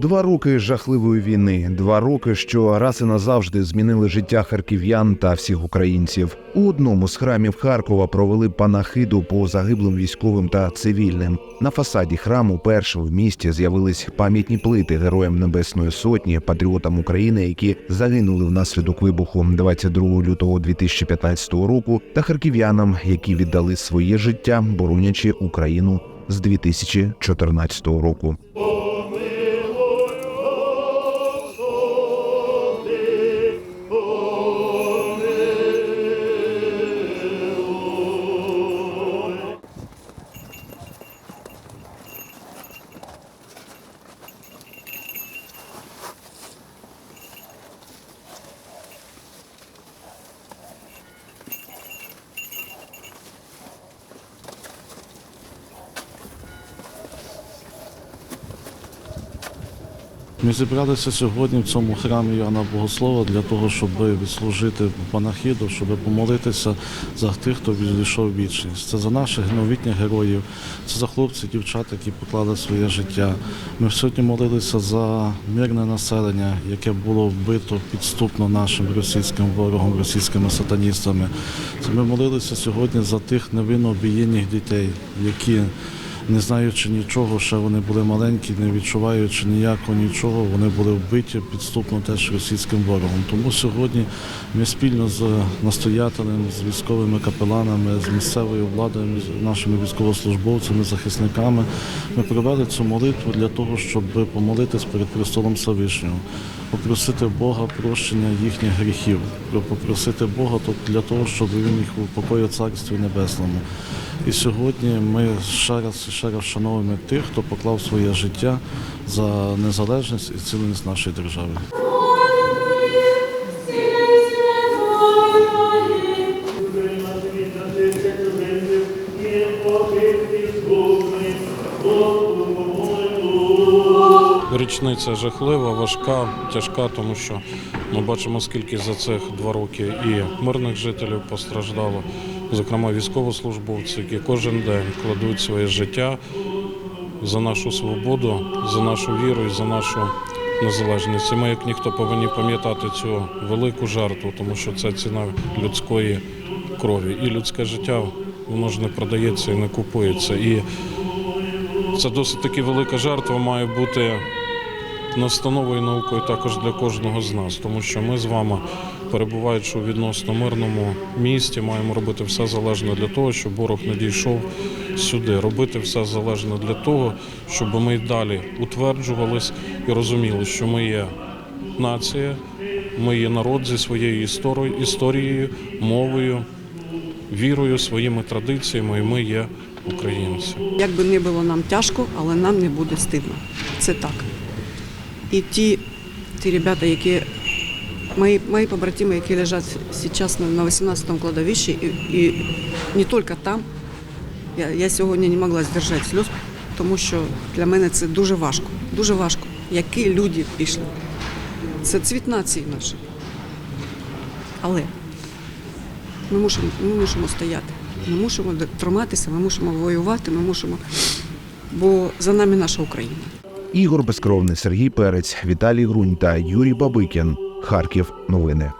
Два роки жахливої війни, два роки, що раз і назавжди змінили життя харків'ян та всіх українців. У одному з храмів Харкова провели панахиду по загиблим військовим та цивільним. На фасаді храму перше в місті з'явились пам'ятні плити героям Небесної Сотні, патріотам України, які загинули внаслідок вибуху 22 лютого 2015 року, та харків'янам, які віддали своє життя, боронячи Україну з 2014 року. Ми зібралися сьогодні в цьому храмі Іоанна Богослова для того, щоб відслужити панахіду, щоб помолитися за тих, хто відійшов вічність. Це за наших новітніх героїв, це за хлопців, дівчат, які поклали своє життя. Ми сьогодні молилися за мирне населення, яке було вбито підступно нашим російським ворогом, російськими сатаністами. Ми молилися сьогодні за тих невинно обієнних дітей, які не знаючи нічого, ще вони були маленькі, не відчуваючи ніякого нічого, вони були вбиті підступно теж російським ворогом. Тому сьогодні ми спільно з настоятелем, з військовими капеланами, з місцевою владою, нашими військовослужбовцями, захисниками, ми провели цю молитву для того, щоб помолитись перед престолом Всевишнього, попросити Бога прощення їхніх гріхів, попросити Бога для того, щоб він їх упокоїв Царстві Небесному. І сьогодні ми ще раз і ще раз вшановуємо тих, хто поклав своє життя за незалежність і цілісність нашої держави. Річниця жахлива, важка, тяжка, тому що ми бачимо, скільки за цих два роки і мирних жителів постраждало, зокрема військовослужбовці, які кожен день кладуть своє життя за нашу свободу, за нашу віру і за нашу незалежність. І ми, як ніхто, повинні пам'ятати цю велику жертву, тому що це ціна людської крові. І людське життя воно ж не продається і не купується. І це досить таки велика жертва має бути настановою наукою також для кожного з нас, тому що ми з вами, перебуваючи у відносно мирному місті, маємо робити все залежне для того, щоб ворог не дійшов сюди, робити все залежне для того, щоб ми й далі утверджувались і розуміли, що ми є нація, ми є народ зі своєю історією, мовою, вірою, своїми традиціями, і ми є українці. Як би не було нам тяжко, але нам не буде стидно. Це так. І ті, ті ребята, які мої, мої побратими, які лежать зараз на- на 18-му кладовищі, і, і не тільки там, я, я сьогодні не могла здержати сльоз, тому що для мене це дуже важко. Дуже важко. Які люди пішли. Це цвіт нації нашої. Але ми мусимо, ми мусимо стояти. Ми мусимо триматися, ми мусимо воювати, ми мусимо, бо за нами наша Україна. Ігор Безкровний, Сергій Перець, Віталій Грунь та Юрій Бабикін. Харків. Новини.